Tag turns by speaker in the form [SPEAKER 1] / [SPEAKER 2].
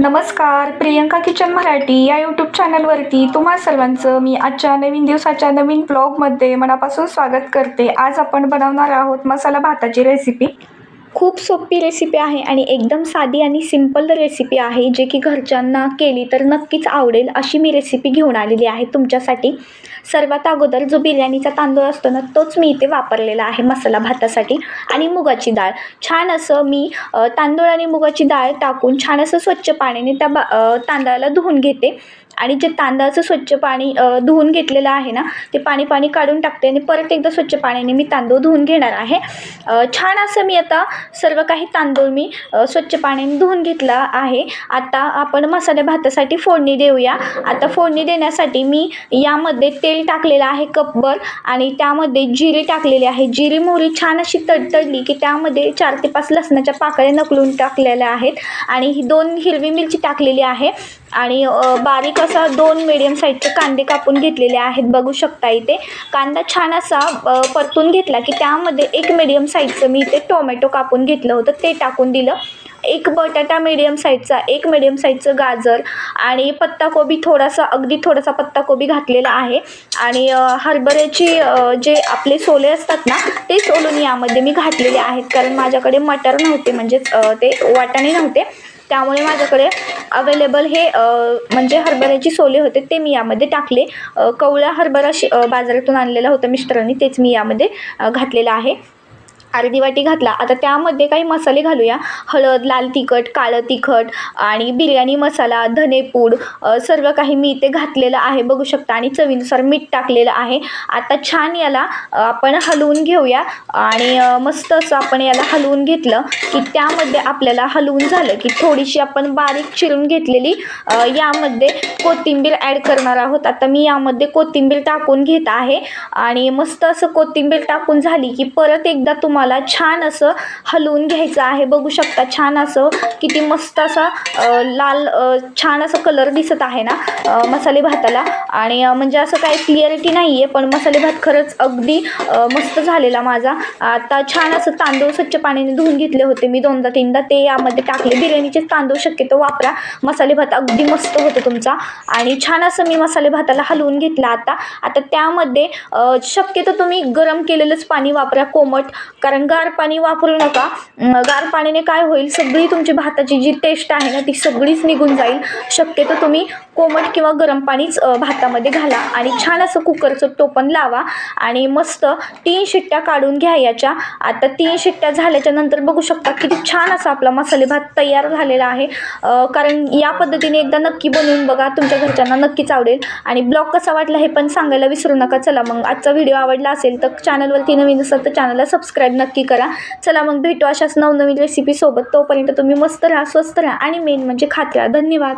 [SPEAKER 1] नमस्कार प्रियंका किचन मराठी या यूट्यूब चॅनलवरती तुम्हा सर्वांचं मी आजच्या नवीन दिवसाच्या नवीन ब्लॉगमध्ये मनापासून स्वागत करते. आज आपण बनवणार आहोत मसाला भाताची रेसिपी खूप सोपी रेसिपी आहे आणि एकदम साधी आणि सिंपल रेसिपी आहे जे की घरच्यांना केली तर नक्कीच आवडेल अशी मी रेसिपी घेऊन आलेली आहे तुमच्यासाठी. सर्वात अगोदर जो बिर्याणीचा तांदूळ असतो ना तोच मी इथे वापरलेला आहे मसाला भातासाठी आणि मुगाची डाळ. छान असं मी तांदूळ आणि मुगाची डाळ टाकून छान असं स्वच्छ पाण्याने त्या बा तांदळाला धुवून घेते. आणि जे तांदळाचं स्वच्छ पाणी धुवून घेतलेलं आहे ना ते पाणी पाणी काढून टाकते आणि परत एकदा स्वच्छ पाण्याने मी तांदूळ धुवून घेणार आहे. छान असं मी आता सर्व काही तांदूळ मी स्वच्छ पाण्याने धुवून घेतला आहे. आता आपण मसाले भातासाठी फोडणी देऊया. आता फोडणी देण्यासाठी मी यामध्ये तेल टाकलेलं आहे कपभर आणि त्यामध्ये जिरे टाकलेले आहे. जिरे मोहरी छान अशी तडतडली की त्यामध्ये चार ते पाच लसणाच्या पाकळ्या नकलून टाकलेल्या आहेत आणि ही दोन हिरवी मिरची टाकलेली आहे. आणि बारीक असा दोन मिडियम साईजचे कांदे कापून घेतलेले आहेत. बघू शकता इथे. कांदा छान असा परतून घेतला की त्यामध्ये एक मिडियम साईजचं मी इथे टोमॅटो कापून घेतलं होतं. ते टाकून दिलं. एक बटाटा मिडियम साईजचा एक मिडियम साईजचं गाजर आणि पत्ताकोबी थोडासा अगदी थोडासा पत्ताकोबी घातलेला आहे. आणि हरभऱ्याची जे आपले सोले असतात ना ते सोलून यामध्ये मी घातलेले आहेत. कारण माझ्याकडे मटर नव्हते म्हणजेच ते वाटाणे नव्हते. त्यामुळे माझ्याकडे अवेलेबल हे म्हणजे हरभऱ्याची सोले होते ते मी यामध्ये टाकले. अ, कवळा हरभरा शे बाजारातून आणलेला होता मिस्टरांनी तेच मी यामध्ये घातलेलं आहे. अर्धी वाटी घातला. आता त्यामध्ये काही मसाले घालूया. हळद लाल तिखट काळं तिखट आणि बिर्याणी मसाला धनेपूड सर्व काही मी इथे घातलेलं आहे. बघू शकता आणि चवीनुसार मीठ टाकलेलं आहे. आता छान याला आपण हलवून घेऊया. आणि मस्त असं आपण याला हलवून घेतलं की त्यामध्ये आपल्याला हलवून झालं की थोडीशी आपण बारीक चिरून घेतलेली यामध्ये कोथिंबीर ॲड करणार आहोत. आता मी यामध्ये कोथिंबीर टाकून घेत आहे. आणि मस्त असं कोथिंबीर टाकून झाली की परत एकदा तुम्हाला छान असं हलवून घ्यायचं आहे. बघू शकता छान असं किती मस्त असा लाल छान असं कलर दिसत आहे ना मसाले भाताला. आणि म्हणजे असं काही क्लिअरिटी नाही आहे पण मसाले भात खरंच अगदी मस्त झालेला माझा. आता छान असं तांदूळ स्वच्छ पाण्याने धुवून घेतले होते मी दोनदा तीनदा. ते यामध्ये टाकले. बिर्याणीचे तांदूळ शक्यतो वापरा. मसाले भात अगदी मस्त होतो तुमचा. आणि छान असं मी मसाले भाताला हलवून घेतला आता. आता त्यामध्ये शक्यतो तुम्ही गरम केलेलंच पाणी वापरा. कोमट कारण गार पाणी वापरू नका. गार पाण्याने काय होईल? सगळी तुमची भाताची जी टेस्ट आहे ना ती सगळीच निघून जाईल. शक्यतो तुम्ही कोमट किंवा गरम पाणीच भातामध्ये घाला आणि छान असं कुकरचं टोपण लावा आणि मस्त तीन शिट्ट्या काढून घ्या याच्या. आता तीन शिट्ट्या झाल्याच्यानंतर बघू शकता किती छान असा आपला मसाले भात तयार झालेला आहे. कारण या पद्धतीने एकदा नक्की बनवून बघा तुमच्या घरच्यांना नक्कीच आवडेल. आणि ब्लॉग कसा वाटला हे पण सांगायला विसरू नका. चला मग आजचा व्हिडिओ आवडला असेल तर चॅनलवरती नवीन असेल तर चॅनलला सबस्क्राईब नक्की करा. चला मग भेटू अशाच नवनवीन रेसिपीसोबत तोपर्यंत तुम्ही मस्त राहा स्वस्त राहा आणि मेन म्हणजे खात राहा धन्यवाद.